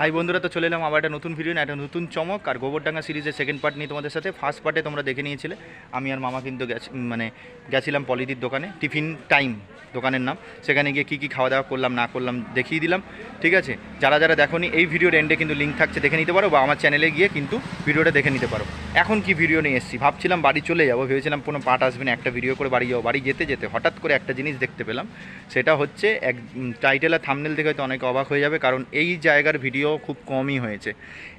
High বন্ধুরা, তো চলে এলাম আবার একটা নতুন ভিডিও না একটা নতুন চমক আর গোবরডাঙ্গা সিরিজের সেকেন্ড পার্ট নিয়ে তোমাদের সাথে। ফার্স্ট পার্টে তোমরা দেখে নিয়েছিলে, আমি আর মামা কিন্তু গেছি মানে গেছিলাম পলিদির দোকানে, টিফিন টাইম দোকানের নাম। সেখানে গিয়ে কী কী খাওয়া দাওয়া করলাম, না করলাম, দেখিয়ে দিলাম, ঠিক আছে? যারা যারা দেখোনি, এই ভিডিওর এন্ডে কিন্তু লিঙ্ক থাকছে, দেখে নিতে পারো বা আমার চ্যানেলে গিয়ে কিন্তু ভিডিওটা দেখে নিতে পারো। এখন কি ভিডিও নিয়ে এসেছি? ভাবছিলাম বাড়ি চলে যাব, ভেবেছিলাম কোনো পার্ট আসবে না, একটা ভিডিও করে বাড়ি যাব। বাড়ি যেতে যেতে হঠাৎ করে একটা জিনিস দেখতে পেলাম, সেটা হচ্ছে এক টাইটেল আর থামনেল দেখে হয়তো অনেক অবাক হয়ে যাবে, কারণ এই জায়গার ভিডিও খুব কমই হয়েছে।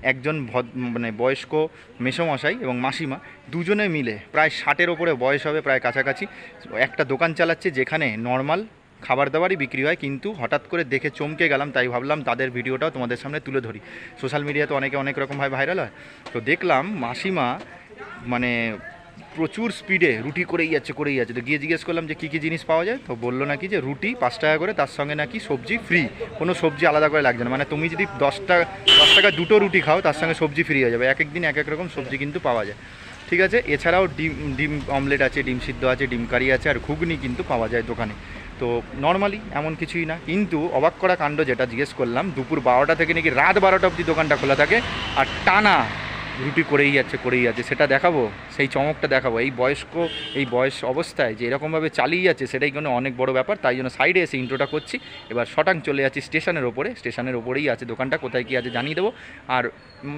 একজন ভদ- মানে বয়স্ক মেসোমশাই এবং মাসিমা দুজনে মিলে প্রায় ষাটের ওপরে বয়স হবে, প্রায় কাছাকাছি। একটা দোকান চালাচ্ছে যেখানে নর্মাল খাবার দাবারই বিক্রি হয়, কিন্তু হঠাৎ করে দেখে চমকে গেলাম, তাই ভাবলাম তাদের ভিডিওটাও তোমাদের সামনে তুলে ধরি। সোশ্যাল মিডিয়াতে অনেকে অনেক রকমভাবে ভাইরাল হয়। তো দেখলাম মাসিমা মানে প্রচুর স্পিডে রুটি করেই যাচ্ছে করেই যাচ্ছে। তো গিয়ে জিজ্ঞেস করলাম যে কী কী জিনিস পাওয়া যায়? তো বলল নাকি যে রুটি পাঁচ টাকা করে, তার সঙ্গে নাকি সবজি ফ্রি কোনো সবজি আলাদা করে লাগছে না। মানে তুমি যদি দশটা দশ টাকা দুটো রুটি খাও, তার সঙ্গে সবজি ফ্রি হয়ে যাবে। এক এক দিন এক এক রকম সবজি কিন্তু পাওয়া যায়। ঠিক আছে? এছাড়াও ডিম ডিম অমলেট আছে, ডিম সিদ্ধ আছে, ডিম কারি আছে, আর ঘুগনি কিন্তু পাওয়া যায় দোকানে। তো নর্মালি এমন কিছুই না। কিন্তু অবাক করা কাণ্ড যেটা জিজ্ঞেস করলাম, দুপুর বারোটা থেকে নাকি রাত বারোটা অবধি দোকানটা খোলা থাকে। আর টানা রুটি করেই যাচ্ছে করেই যাচ্ছে। সেটা দেখাবো, সেই চমকটা দেখাবো। এই বয়স্ক, এই বয়স অবস্থায় যে এরকমভাবে চালিয়ে যাচ্ছে, সেটাই কিন্তু অনেক বড় ব্যাপার। তাই জন্য সাইডে এসে ইন্ট্রোটা করছি। এবার শটাং চলে যাচ্ছি স্টেশনের ওপরে। স্টেশনের ওপরেই আছে দোকানটা, কোথায় কী আছে জানিয়ে দেবো। আর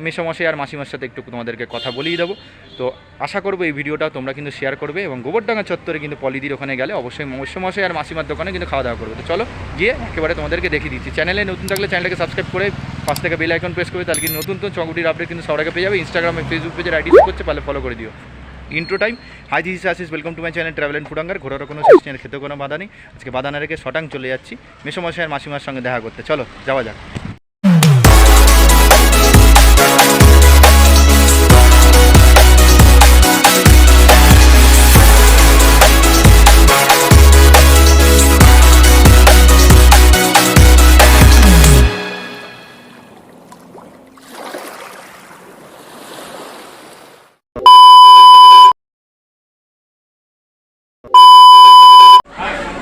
মেসমশাই আর মাসিমার সাথে একটু তোমাদেরকে কথা বলিয়ে দেবো। তো আশা করব এই ভিডিওটা তোমরা কিন্তু শেয়ার করবে এবং গোবরডাঙ্গা চত্বরে কিন্তু পলিদির ওখানে গেলে অবশ্যই মেসমশাই আর মাসিমার দোকানে কিন্তু খাওয়া দাওয়া করবে। তো চলো গিয়ে একেবারে তোমাদেরকে দেখিয়ে দিচ্ছি। চ্যানেলে নতুন থাকলে চ্যানেলটাকে সাবস্ক্রাইব করে পাশ থেকে বেল আইকন প্রেস করবে, তাহলে কিন্তু নতুন তো চকটির আপডেট কিন্তু আগে পেয়ে যাবে। ইনস্টাগ্রামে ফেসবুক পেজের আইডি করছে তাহলে ফলো করে দিও। Intro time hi this is welcome to my channel travel and ফুডাঙ্গার ঘোরার কোনো সিস্টেমের খেতে কোনো বাধা নেই। আজকে বাধা না রেখে শটাং চলে যাচ্ছি। মেসমশাই আর মাসিমার সঙ্গে দেখা করতে। চলো, যাওয়া যাক।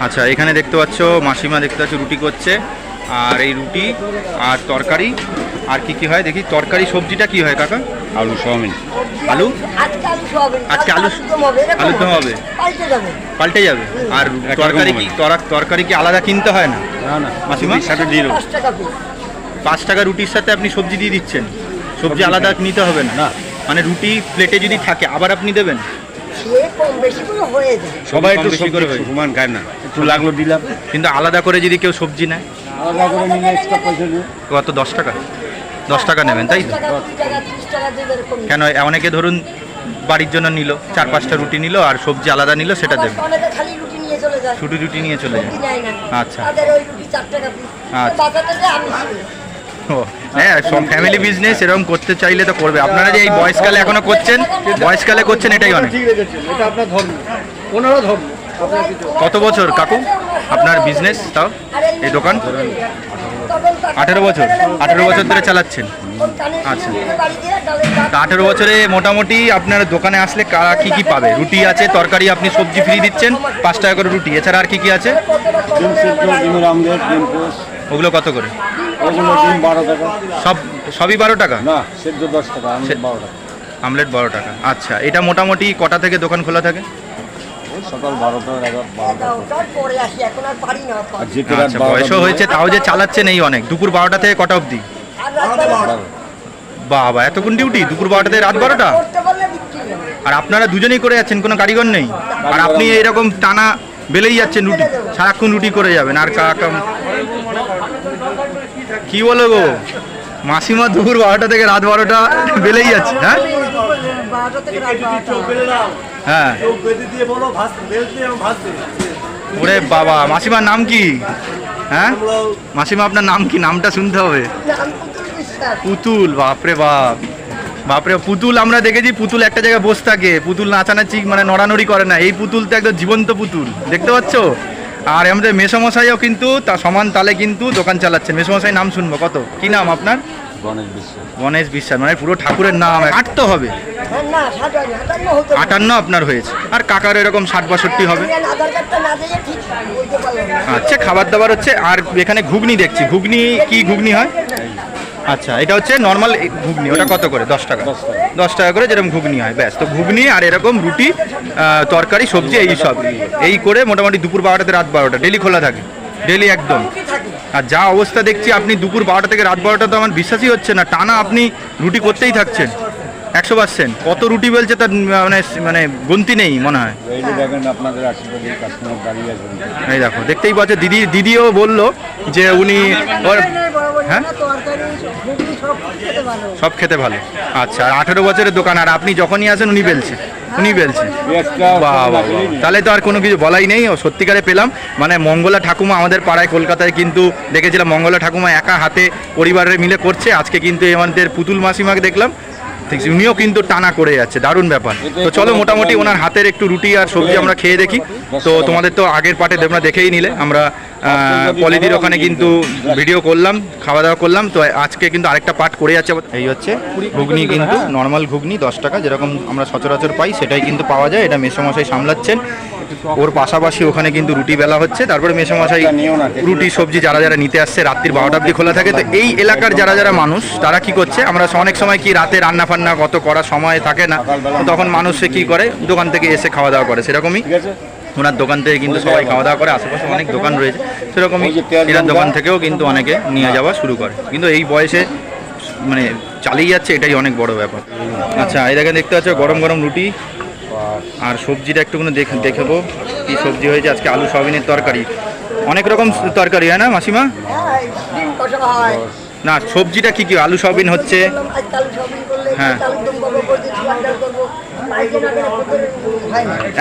আচ্ছা এখানে দেখতে পাচ্ছ মাসিমা দেখতে পাচ্ছ রুটি করছে। আর এই রুটি আর তরকারি আর কি কি হয় দেখি তরকারি সবজিটা কি হয় কাকা? আলু চাউমিন আলু? আজকে আলু সোয়াবিন। আলু- আলুদম হবে হবে। পাল্টে যাবে। আর তরকারি কি তরা- তরকারি কি আলাদা কিনতে হয় না? না না মাসিমা? রুটির সাথে দিয়ে পাঁচ টাকা রুটির সাথে আপনি সবজি দিয়ে দিচ্ছেন। সবজি আলাদা নিতে হবে না। মানে রুটি প্লেটে যদি থাকে আবার আপনি দেবেন? সে কম বেশি করে হয়ে যায়। সবাই একটু বেশি করে। সমান খায় না। একটু লাগল দিলাম। কিন্তু আলাদা করে যদি কেউ সবজি নেয়? আলাদা করে নিলে এক্সট্রা পয়সা দিয়ে কত? দশ টাকা? দশ টাকা নেবেন তাই তো? কেন অনেকে ধরুন বাড়ির জন্য নিল চার পাঁচটা রুটি নিল আর সবজি আলাদা নিল সেটা দেবে। অনেকে রুটি নিয়ে চলে যায়। ছুটি রুটি নিয়ে চলে যায়। আচ্ছা। আচ্ছা। ও হ্যাঁ সব ফ্যামিলি বিজনেস এরকম করতে চাইলে তো করবে। আপনারা যে এই বয়সকালে এখনও করছেন বয়সকালে করছেন এটাই অনেক। ঠিক রেখেছেন এটা আপনার ধর্ম। ওনারও ধর্ম। কত বছর কাকু? আপনার বিজনেস তাও? এই দোকান? আঠেরো বছর। আঠেরো বছর ধরে চালাচ্ছেন। আচ্ছা। তা আঠেরো বছরে মোটামুটি আপনার দোকানে আসলে কারা কী কী পাবে? রুটি আছে তরকারি আপনি সবজি ফ্রি দিচ্ছেন পাঁচ টাকা করে রুটি। এছাড়া আর কী কী আছে? ওগুলো কত করে? ওগুলো ডিম বারো টাকা। সব সবই বারো টাকা? না সেদ্ধ দশ টাকা আমলেট বারো টাকা। আমলেট বারো টাকা। আচ্ছা এটা মোটামুটি কটা থেকে দোকান খোলা থাকে? সকাল বারোটা এগারো বারোটা। পরে আসি এখন আর পারি না। আর যেতে রাত আচ্ছা বয়সও হয়েছে তাও যে চালাচ্ছেন এই অনেক। দুপুর বারোটা থেকে কটা অবধি? বাবা এতক্ষণ ডিউটি? দুপুর বারোটা থেকে রাত বারোটা? আর আপনারা দুজনেই করে যাচ্ছেন কোনো কারিগর নেই? আর আপনি এরকম টানা বেলেই যাচ্ছেন রুটি? সারাক্ষণ রুটি করে যাবেন আর কাকা কি বলো গো? মাসিমা দুপুর বারোটা থেকে রাত বারোটা বেলেই যাচ্ছে হ্যাঁ? হ্যাঁ। ওরে বাবা, মাসিমার নাম কি? হ্যাঁ? মাসিমা, আপনার নাম কি? নামটা শুনতে হবে। পুতুল, বাপরে বাপ। বাপরে, পুতুল আমরা দেখেছি, পুতুল একটা জায়গায় বসে থাকে। পুতুল নাচানাচি মানে নড়ানড়ি করে না। এই পুতুল তো একদম জীবন্ত পুতুল। দেখতে পাচ্ছ? আর আমাদের মেসমশাইও কিন্তু তা সমান তালে কিন্তু দোকান চালাচ্ছে মেসমশাই নাম শুনব কত? কি নাম আপনার? গণেশ বিশ্বাস। মানে পুরো ঠাকুরের নাম। আট তো হবে? আটান্ন আপনার হয়েছে। আর কাকার এরকম ষাট বাষট্টি হবে? আচ্ছা খাবার দাবার হচ্ছে আর এখানে ঘুগনি দেখছি। ঘুগনি কি ঘুগনি হয়? আচ্ছা এটা হচ্ছে নর্মাল ঘুগনি ওটা কত করে? দশ টাকা। দশ টাকা। করে যেরকম ঘুগনি হয় ব্যাস। তো ঘুগনি আর এরকম রুটি তরকারি সবজি এই সব। এই করে মোটামুটি দুপুর বারোটাতে রাত বারোটা। ডেলি খোলা থাকে। ডেলি একদম। আর যা অবস্থা দেখছি আপনি দুপুর বারোটা থেকে রাত বারোটা তো আমার বিশ্বাসই হচ্ছে না। টানা আপনি রুটি করতেই থাকছেন। একশো পার্সেন্ট। কত রুটি বেলছে তার মানে মানে গন্তি নেই মনে হয়। এই দেখো দেখতেই পাচ্ছ দিদি দিদিও বলল যে উনি হ্যাঁ? সব খেতে ভালো। আচ্ছা আর আঠেরো বছরের দোকান আর আপনি যখনই আসেন উনি বেলছে। উনি বেলছে। পেঁয়াজটা বাহ বাহ বাহ। তাহলে তো আর কোনো কিছু বলাই নেই ও সত্যিকারে পেলাম। মানে মঙ্গলা ঠাকুমা আমাদের পাড়ায় কলকাতায় কিন্তু দেখেছিলাম মঙ্গলা ঠাকুমা একা হাতে পরিবারের মিলে করছে। আজকে কিন্তু আমাদের পুতুল মাসিমাকে দেখলাম। উনিও কিন্তু টানা করে যাচ্ছে, দারুণ ব্যাপার। তো চলো মোটামুটি ওনার হাতের একটু রুটি আর সবজি আমরা খেয়ে দেখি। তো তোমাদের তো আগের পাটে তোমরা দেখেই নিলে, আমরা পলিদির ওখানে কিন্তু ভিডিও করলাম খাওয়া দাওয়া করলাম তো আজকে কিন্তু আরেকটা পার্ট করে যাচ্ছে। এই হচ্ছে ঘুগনি কিন্তু নর্মাল ঘুগনি দশ টাকা যেরকম আমরা সচরাচর পাই সেটাই কিন্তু পাওয়া যায় এটা মেসমশাই সামলাচ্ছেন। ওর পাশাপাশি ওখানে কিন্তু রুটি বেলা হচ্ছে তারপরে মেসমশাই রুটি সবজি যারা যারা নিতে আসছে রাত্রির বারোটা অব্দি খোলা থাকে তো এই এলাকার যারা যারা মানুষ তারা কি করছে আমরা অনেক সময় কি রাতে রান্না ফান্না কত করার সময় থাকে না তখন মানুষ কি করে দোকান থেকে এসে খাওয়া দাওয়া করে সেরকমই। ওনার দোকান থেকে কিন্তু সবাই খাওয়া দাওয়া করে আশেপাশে অনেক দোকান রয়েছে। সেরকমই এনার দোকান থেকেও কিন্তু অনেকে নিয়ে যাওয়া শুরু করে। কিন্তু এই বয়সে মানে চালিয়ে যাচ্ছে এটাই অনেক বড় ব্যাপার। আচ্ছা এই দেখেন দেখতে পাচ্ছ গরম গরম রুটি। আর সবজিটা একটুখানি দেখে দেখব কি সবজি হয়েছে। আজকে আলু সয়াবিনের তরকারি। অনেক রকম তরকারি হয় না মাসিমা? হ্যাঁ হয় না সবজিটা কি কি আলু সয়াবিন হচ্ছে? হ্যাঁ।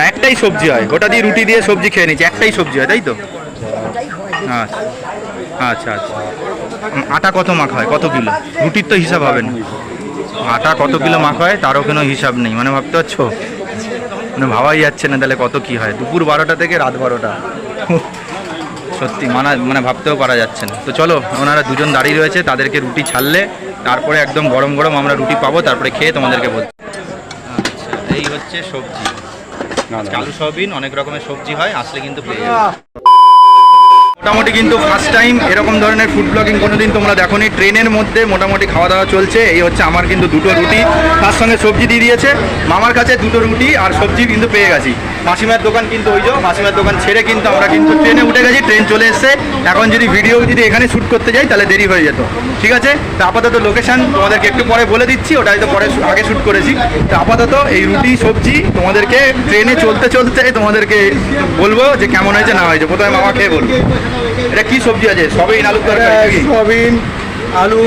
একটাই সবজি হয়। ওটা দিয়ে রুটি দিয়ে সবজি খেয়ে নিচ্ছে একটাই সবজি হয়, তাই তো? আচ্ছা। আচ্ছা আচ্ছা। আটা কত মাখা হয়? কত কিলো? রুটির তো হিসাব হবে না। আটা কত কিলো মাখা হয়? তারও কোনো হিসাব নেই। মানে ভাবতে পারছ? মানে ভাবাই যাচ্ছে না তাহলে কত কি হয়। দুপুর বারোটা থেকে রাত বারোটা। সত্যি, মানা মানে ভাবতেও পারা যাচ্ছে না। তো চলো, ওনারা দুজন দাঁড়িয়ে রয়েছে, তাদেরকে রুটি ছাড়লে, তারপরে একদম গরম গরম আমরা রুটি পাবো, তারপরে খেয়ে তোমাদেরকে এই হচ্ছে সবজি। না না। আলু সয়াবিন অনেক রকমের সবজি হয় আসলে কিন্তু পেয়ে যাবে। মোটামুটি কিন্তু ফার্স্ট টাইম এরকম ধরনের ফুড ব্লগিং কোনোদিন তোমরা দেখো নি ট্রেনের মধ্যে মোটামুটি খাওয়া দাওয়া চলছে। এই হচ্ছে আমার কিন্তু দুটো রুটি। তার সঙ্গে সবজি দিয়ে দিয়েছে। মামার কাছে দুটো রুটি আর সবজি কিন্তু পেয়ে গেছি। মাসিমার দোকান কিন্তু ওই যে মাসিমার দোকান ছেড়ে কিন্তু আমরা কিন্তু ট্রেনে উঠে গেছি ট্রেন চলে এসছে। এখন যদি ভিডিও যদি এখানে শ্যুট করতে যাই তাহলে দেরি হয়ে যেত। ঠিক আছে? তো আপাতত লোকেশান তোমাদেরকে একটু পরে বলে দিচ্ছি ওটা হয়তো পরে আগে শ্যুট করেছি। তো আপাতত এই রুটি সবজি তোমাদেরকে ট্রেনে চলতে চলতে তোমাদেরকে বলব যে কেমন হয়েছে না হয়েছে। প্রথমে মামা খেয়ে বলব এটা কি সবজি আছে? সবই আলু তরকারি নাকি? সয়াবিন আলু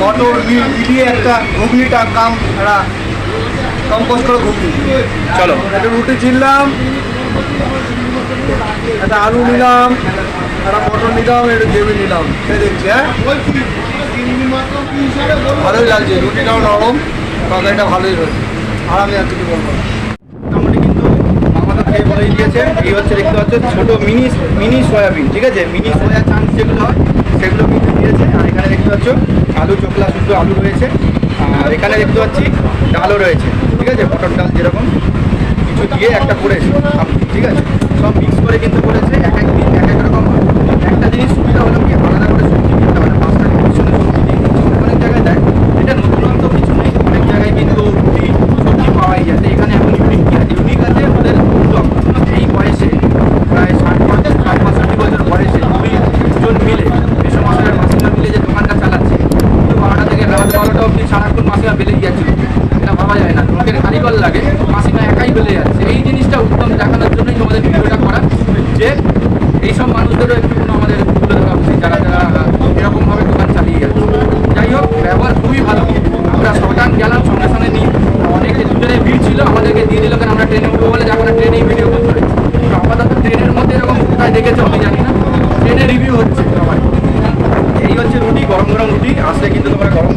মটর একটা ঘুগনিটা কাম একটা কম্পোস্ট করে ঘুগনি। চলো। একটা রুটি ছিললাম একটা আলু নিলাম, একটা মটর নিলাম, একটা গ্রেভি নিলাম। সে দেখছি হ্যাঁ? ভালোই লাগছে, রুটিটাও নরম, তরকারিটা ভালোই রয়েছে। আর আমি আর কিছু বলব খেয়ে বলেই দিয়েছে, এই হচ্ছে দেখতে পাচ্ছ, ছোট মিনি মিনি সয়াবিন, ঠিক আছে? মিনি সয়া চান্স যেগুলো হয়, সেগুলো কিন্তু দিয়েছে। আর এখানে দেখতে পাচ্ছ, আলু চোখলা শুদ্ধ আলু রয়েছে। আর এখানে দেখতে পাচ্ছি ডালও রয়েছে, ঠিক আছে? মটন ডাল যেরকম। কিছু দিয়ে একটা করেছে ঠিক আছে? সব মিক্স করে কিন্তু করেছে, এক এক দিন এক এক রকম একটা জিনিস সুবিধা হলো কি আলাদা করে সবজি কিনতে হয় না পাঁচটা পিছনে সবজি দিয়ে দিচ্ছে। অনেক জায়গায় দেয় এটা নতুনত্ব কিছু নেই অনেক জায়গায় কিন্তু রুটি সবজি পাওয়াই যাচ্ছে এখানে এখন ইউনিক কি আছে ইউনিক আছে ওদের উদ্যোগ এই বয়সে প্রায় ষাট বছর ষাট পঁয়ষট্টি বছর বয়সে দুই জন মিলে এসব মাসের মাসিমা মিলে যে দোকানটা চালাচ্ছে কিন্তু বারোটা থেকে রাত বারোটা অবধি সারাক্ষণ মাসিমা বেলেই যাচ্ছে এটা ভাবা যায় না লোকের কারিগর লাগে মাসিমা একাই বেলে যাচ্ছে এই জিনিসটা উত্তম দেখানোর জন্যই তোমাদের ভিডিওটা করা যে এইসব একটু আমাদের তুলে ধরা যারা যারা এরকমভাবে দোকান চালিয়ে যাচ্ছে যাই হোক, ব্যবহার খুবই ভালো। আমরা সকাল গেলাম, সঙ্গে সঙ্গে নিয়ে। অনেক দুজনে ভিড় ছিল, আমাদেরকে দিয়ে দিল কেন আমরা ট্রেনে উঠবো বলে যখন ট্রেনেই ভিডিও করতে আপাতত ট্রেনের মধ্যে এরকম কোথায় দেখেছ আমি জানি না। ট্রেনে রিভিউ হচ্ছে সবাই। এই হচ্ছে রুটি, গরম গরম রুটি। আসলে কিন্তু তোমরা গরম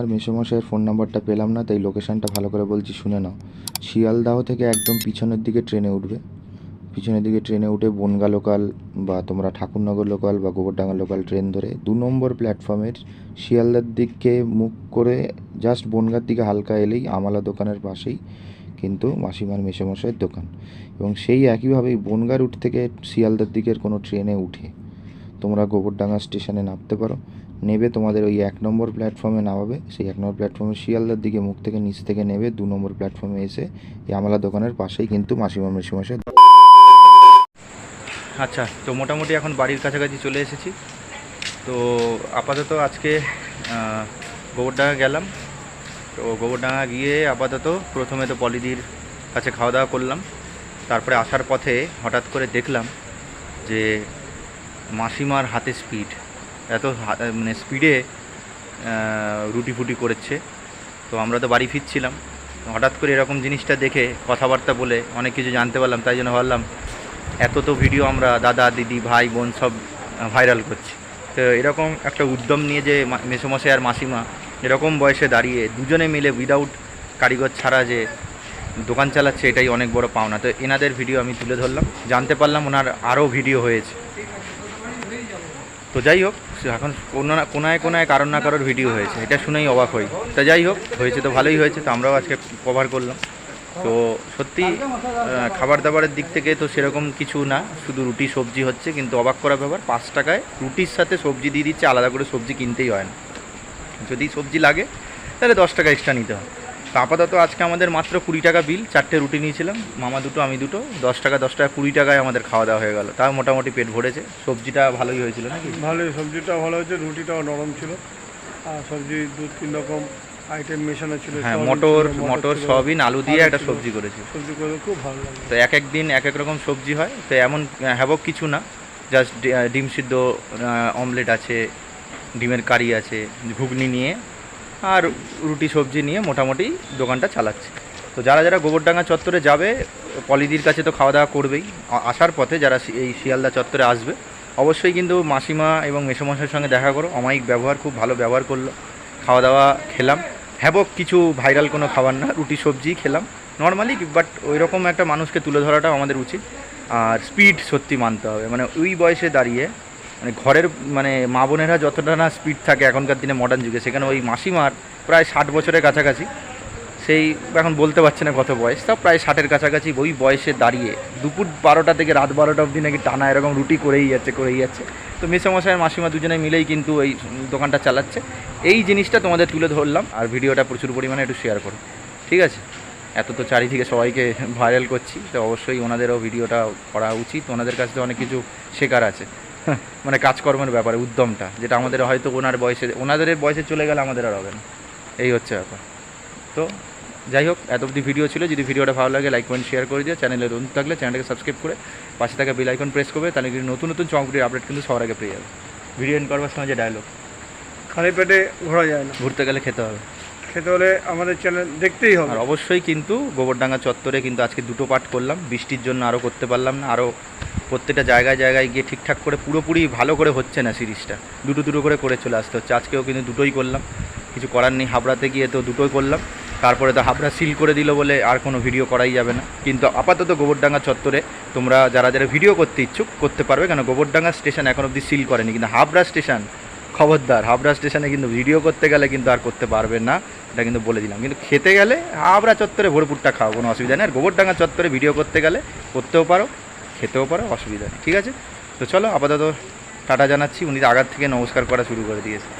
মাসিমার মেসোমশাইয়ের ফোন নাম্বারটা পেলাম না, তাই লোকেশানটা ভালো করে বলছি, শুনে নাও। শিয়ালদাহ থেকে একদম পিছনের দিকে ট্রেনে উঠবে। পিছনের দিকে ট্রেনে উঠে বনগা লোকাল বা তোমরা ঠাকুরনগর লোকাল বা গোবরডাঙ্গা লোকাল ট্রেন ধরে দু নম্বর প্ল্যাটফর্মের শিয়ালদার দিকে মুখ করে জাস্ট বনগার দিকে হালকা এলেই আমালা দোকানের পাশেই কিন্তু মাসিমার মেসোমশাইয়ের দোকান। এবং সেই একইভাবেই বনগা রুট থেকে শিয়ালদার দিকের কোনো ট্রেনে উঠে তোমরা গোবরডাঙ্গা স্টেশনে নামতে পারো। নেবে তোমাদের ওই এক নম্বর প্ল্যাটফর্মে নামাবে। সেই এক নম্বর প্ল্যাটফর্মে শিয়ালদার দিকে মুখ থেকে নিচ থেকে নেবে। দু নম্বর প্ল্যাটফর্মে এসে এই আমলা দোকানের পাশেই কিন্তু মাসিমা মেসিমাসের আচ্ছা তো মোটামুটি এখন বাড়ির কাছাকাছি চলে এসেছি। তো আপাতত আজকে গোবরডাঙ্গা গেলাম। তো গোবরডাঙ্গা গিয়ে আপাতত প্রথমে তো পলিদির কাছে খাওয়া দাওয়া করলাম। তারপরে আসার পথে হঠাৎ করে দেখলাম যে মাসিমার হাতে স্পিড এত মানে স্পিডে রুটি ফুটি করেছে। তো আমরা তো বাড়ি ফিরছিলাম। হঠাৎ করে এরকম জিনিসটা দেখে, কথাবার্তা বলে অনেক কিছু জানতে পারলাম, তাই জন্য ভাবলাম, এত তো ভিডিও আমরা দাদা, দিদি, ভাই, বোন সব ভাইরাল করছি। তো এরকম একটা উদ্যম নিয়ে যে মেসোমশাই আর মাসিমা এরকম বয়সে দাঁড়িয়ে দুজনে মিলে উইদাউট কারিগর ছাড়া যে দোকান চালাচ্ছে, এটাই অনেক বড় পাওনা। তো এনাদের ভিডিও আমি তুলে ধরলাম। জানতে পারলাম ওনার আরও ভিডিও হয়েছে। তো যাই হোক এখন কোনো না কোনায় কোনায় কারোর না কারোর ভিডিও হয়েছে। এটা শুনেই অবাক হই। তা যাই হোক, হয়েছে তো ভালোই হয়েছে, তো আমরাও আজকে কভার করলাম। তো সত্যি খাবার দাবারের দিক থেকে তো সেরকম কিছু না, শুধু রুটি, সবজি হচ্ছে, কিন্তু অবাক করা ব্যাপার, পাঁচ টাকায় রুটির সাথে সবজি দিয়ে দিচ্ছে, আলাদা করে সবজি কিনতেই হয় না। যদি সবজি লাগে, তাহলে দশ টাকা এক্সট্রা নিতে হয়। তো আপাতত আজকে আমাদের মাত্র কুড়ি টাকা বিল চারটে রুটি নিয়েছিলাম মামা দুটো আমি দুটো দশ টাকা দশ টাকা কুড়ি টাকায় আমাদের খাওয়া দাওয়া হয়ে গেল। তাও মোটামুটি পেট ভরেছে। সবজিটা ভালোই হয়েছিল নাকি? ভালোই সবজিটা ভালো হয়েছে রুটিটাও নরম ছিল। আর সবজি দু তিন রকম আইটেম মেশানো ছিল হ্যাঁ মটর মটর সয়াবিন আলু দিয়ে একটা সবজি করেছি। সবজি করে খুব ভালো লাগে তো এক এক দিন এক এক রকম সবজি হয়। তো এমন হ্যাবক কিছু না। জাস্ট ডিম সিদ্ধ অমলেট আছে ডিমের কারি আছে ঘুগনি নিয়ে আর রুটি সবজি নিয়ে মোটামুটি দোকানটা চালাচ্ছে। তো যারা যারা গোবরডাঙ্গা চত্বরে যাবে, পলিদির কাছে তো খাওয়া দাওয়া করবেই। আসার পথে যারা এই শিয়ালদা চত্বরে আসবে, অবশ্যই কিন্তু মাসিমা এবং মেসোমশাইয়ের সঙ্গে দেখা করো। অমায়িক ব্যবহার, খুব ভালো ব্যবহার করল। খাওয়া দাওয়া খেলাম। হ্যাবক কিছু ভাইরাল কোনো খাবার না, রুটি সবজি খেলাম। নর্মালি বাট ওই রকম একটা মানুষকে তুলে ধরাটাও আমাদের উচিত। আর স্পিড সত্যি মানতে হবে। মানে ওই বয়সে দাঁড়িয়ে মানে ঘরের মানে মা বোনেরা যতটা না স্পিড থাকে এখনকার দিনে মডার্ন যুগে, সেখানে ওই মাসিমার প্রায় ষাট বছরের কাছাকাছি। সেই এখন বলতে পারছে না কত বয়স তা প্রায় ষাটের কাছাকাছি ওই বয়সে দাঁড়িয়ে, দুপুর বারোটা থেকে রাত বারোটা অবধি নাকি টানা এরকম রুটি করেই যাচ্ছে করেই যাচ্ছে। তো মেসোমশাই মাসিমা দুজনে মিলেই কিন্তু এই দোকানটা চালাচ্ছে। এই জিনিসটা তোমাদের তুলে ধরলাম, আর ভিডিওটা প্রচুর পরিমাণে একটু শেয়ার করো। ঠিক আছে? এত তো চারিদিকে সবাইকে ভাইরাল করছি, তো অবশ্যই ওনাদেরও ভিডিওটা করা উচিত, ওনাদের কাছে তো অনেক কিছু শেখার আছে। মানে কাজকর্মের ব্যাপারে উদ্যমটা যেটা আমাদের হয়তো ওনার বয়সে ওনাদের বয়সে চলে গেলে আমাদের আর হবে না। এই হচ্ছে ব্যাপার। তো যাই হোক এত অবধি ভিডিও ছিল। যদি ভিডিওটা ভালো লাগে লাইক কমেন্ট শেয়ার করে দিও। চ্যানেলে নতুন থাকলে চ্যানেলটাকে সাবস্ক্রাইব করে পাশে থাকা বেল আইকন প্রেস করবে তাহলে কিন্তু নতুন নতুন চমকটির আপডেট কিন্তু সবার আগে পেয়ে যাবে। ভিডিও এন্ড করবার সময় যে ডায়লগ খালি পেটে ঘোরা যায় না। ঘুরতে গেলে খেতে হবে। খেতে হলে আমাদের চ্যানেল দেখতেই হবে। আর অবশ্যই কিন্তু গোবরডাঙ্গা চত্বরে কিন্তু আজকে দুটো পার্ট করলাম। বৃষ্টির জন্য আরও করতে পারলাম না আরও প্রত্যেকটা জায়গায় জায়গায় গিয়ে ঠিকঠাক করে পুরোপুরি ভালো করে হচ্ছে না সিরিজটা। দুটো দুটো করে করে চলে আসতে হচ্ছে। আজকেও কিন্তু দুটোই করলাম। কিছু করার নেই। হাবড়াতে গিয়ে তো দুটোই করলাম। তারপরে তো হাবড়া সিল করে দিল বলে আর কোনো ভিডিও করাই যাবে না। কিন্তু আপাতত গোবরডাঙ্গা চত্বরে তোমরা যারা যারা ভিডিও করতে ইচ্ছুক, করতে পারবে। কেন গোবরডাঙ্গা স্টেশন এখন অবধি সিল করেনি। কিন্তু হাবড়া স্টেশন খবরদার। হাবড়া স্টেশনে কিন্তু ভিডিও করতে গেলে কিন্তু আর করতে পারবে না। এটা কিন্তু বলে দিলাম। কিন্তু খেতে গেলে হাবড়া চত্বরে ভরপুরটা খাও। কোনো অসুবিধা নেই। আর গোবরডাঙ্গা চত্বরে ভিডিও করতে গেলে করতেও পারো। খেতেও পারো, অসুবিধা নেই। ঠিক আছে? তো চলো, আপাতত টাটা জানাচ্ছি। উনি আগার থেকে নমস্কার করা শুরু করে দিয়েছে।